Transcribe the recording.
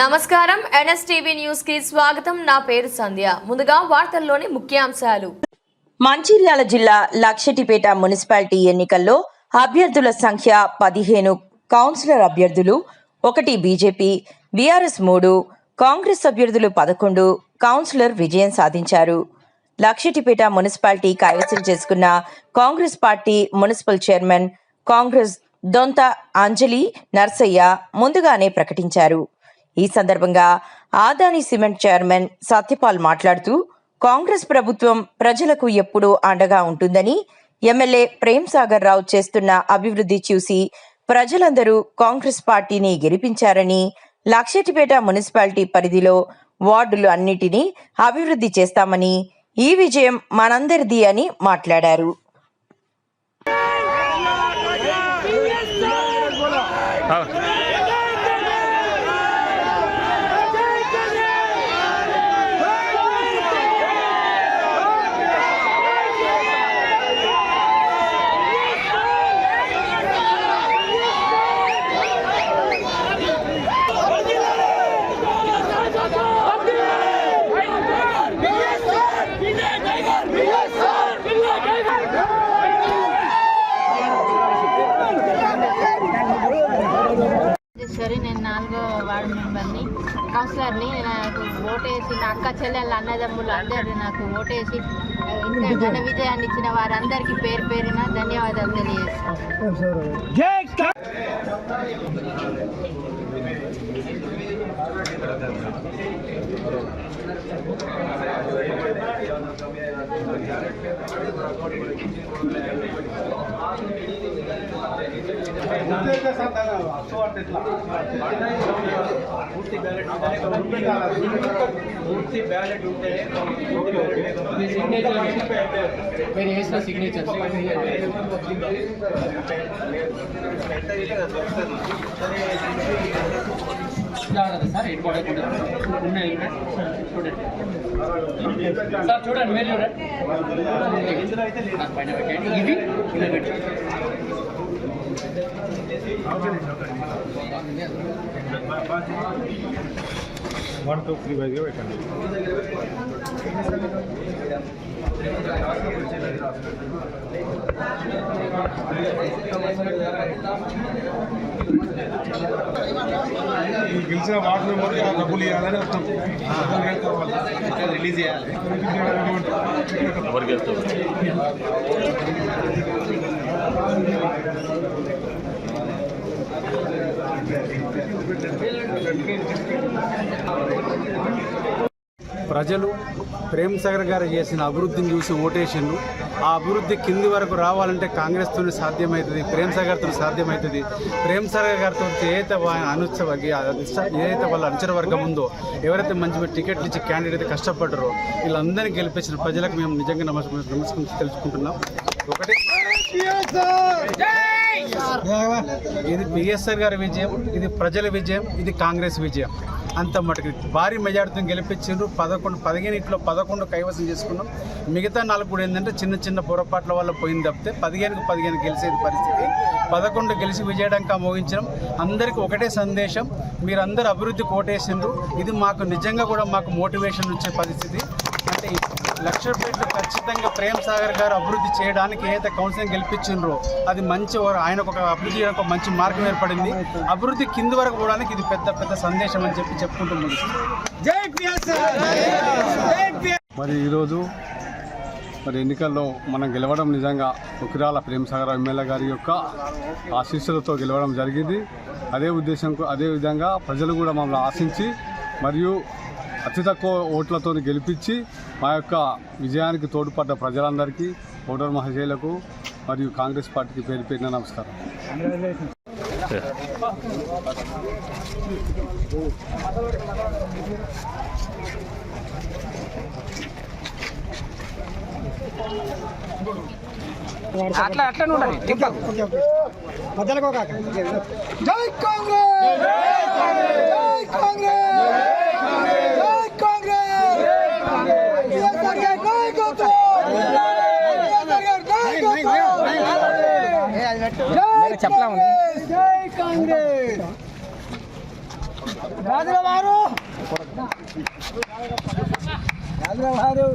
నమస్కారం. ఎన్ఎస్టీవీ న్యూస్కి స్వాగతం. నా పేరు సంధ్య. ముందుగా వార్తల్లోని ముఖ్యాంశాలు. మంచిర్యాల జిల్లా లక్షటిపేట మున్సిపాలిటీ ఎన్నికల్లో అభ్యర్థుల సంఖ్య పదిహేను కౌన్సిలర్ అభ్యర్థులు ఒకటి బీజేపీ బీఆర్ఎస్ మూడు కాంగ్రెస్ అభ్యర్థులు పదకొండు కౌన్సిలర్ విజయం సాధించారు. లక్షటిపేట మున్సిపాలిటీ కైవసం చేసుకున్న Congress party municipal chairman Congress Dontha Anjali Narsaiah ముందుగానే ప్రకటించారు. ఈ సందర్భంగా ఆదాని సిమెంట్ చైర్మన్ సత్యపాల్ మాట్లాడుతూ కాంగ్రెస్ ప్రభుత్వం ప్రజలకు ఎప్పుడూ అండగా ఉంటుందని ఎమ్మెల్యే ప్రేమ్ సాగర్ రావు చేస్తున్న అభివృద్ధి చూసి ప్రజలందరూ కాంగ్రెస్ పార్టీని గెలిపించారని లక్షటిపేట మున్సిపాలిటీ పరిధిలో వార్డులు అన్నిటినీ అభివృద్ధి చేస్తామని ఈ విజయం మనందరిది అని మాట్లాడారు. కౌన్సిలర్ని నాకు ఓటేసి నా అక్క చెల్లెళ్ళ అన్నదమ్ములు అందరూ నాకు ఓటేసి ఇంత ఘన విజయాన్ని ఇచ్చిన వారందరికీ పేరు పేరున ధన్యవాదాలు తెలియజేస్తాను మీరు వేసిన సిగ్నేచర్ జాగ్రత్త సార్ ఉన్నాయి చూడండి సార్ చూడండి మీరు చూడండి ఇది ఇలా పెట్టండి వన్ టూ త్రీ ఫైవ్గా పెట్టండి గెలిచిన వార్డు మెంబర్కి ఆ డబ్బులు ఇవ్వాలని రిలీజ్ చేయాలి. ప్రజలు ప్రేమ్ సాగర్ గారు చేసిన అభివృద్ధిని చూసి ఓటేషన్లు ఆ అభివృద్ధి కింది వరకు రావాలంటే కాంగ్రెస్తో సాధ్యమవుతుంది ప్రేమ్ సాగర్తో సాధ్యమవుతుంది ప్రేమ్ సాగర్ గారితో ఏదైతే అనుత్సవ ఏదైతే వాళ్ళ అనుచర వర్గం ఉందో ఎవరైతే మంచి టికెట్లు ఇచ్చి క్యాండిడేట్ కష్టపడ్డారో వీళ్ళందరినీ గెలిపించిన ప్రజలకు మేము నిజంగా నమస్కరించి నమస్కారం తెలుసుకుంటున్నాం. ఒకటి. ఇది బిఎస్ఆర్ గారి విజయం ఇది ప్రజల విజయం ఇది కాంగ్రెస్ విజయం. అంత మటుకు భారీ మెజార్టీతో గెలిపించారు పదకొండు పదిహేనిట్లో పదకొండు కైవసం చేసుకున్నాం. మిగతా నాలుగు కూడా ఏంటంటే చిన్న చిన్న పొరపాట్ల వల్ల పోయింది తప్పితే పదిహేనుకు పదిహేను గెలిచేది పరిస్థితి. పదకొండు గెలిచి విజయడంకా మోగించడం అందరికీ ఒకటే సందేశం మీరందరూ అభివృద్ధి కోటేసిండ్రు. ఇది మాకు నిజంగా కూడా మాకు మోటివేషన్ వచ్చే పరిస్థితి. లక్షపేటలో ఖచ్చితంగా ప్రేమ్ సాగర్ గారు అభివృద్ధి చేయడానికి ఏదైతే కౌన్సిలింగ్ గెలిపించిండ్రో అది మంచి వర- ఆయనకు ఒక అభివృద్ధి చేయడానికి ఒక మంచి మార్గం ఏర్పడింది. అభివృద్ధి కింది వరకు పోవడానికి ఇది పెద్ద పెద్ద సందేశం అని చెప్పి చెప్పుకుంటున్నాను. మరి ఈరోజు మరి ఎన్నికల్లో మనం గెలవడం నిజంగా ఉకిరాల ప్రేమసాగర్ ఎమ్మెల్యే గారి యొక్క ఆశీస్సులతో గెలవడం జరిగింది. అదే ఉద్దేశం అదే విధంగా ప్రజలు కూడా మమ్మల్ని ఆశించి మరియు అతి తక్కువ ఓట్లతో గెలిపించి మా యొక్క విజయానికి తోడ్పడ్డ ప్రజలందరికీ ఓటర్ మహాశయులకు మరియు కాంగ్రెస్ పార్టీకి పేరు పేరిన నమస్కారం. అట్లా అట్లా ఉండాలి. జై కాంగ్రెస్! జై కాంగ్రెస్! జై కాంగ్రెస్! గారి నాయకత్వం జై కాంగ్రెస్ జై కాంగ్రెస్ రాజులవారు రాజులవారు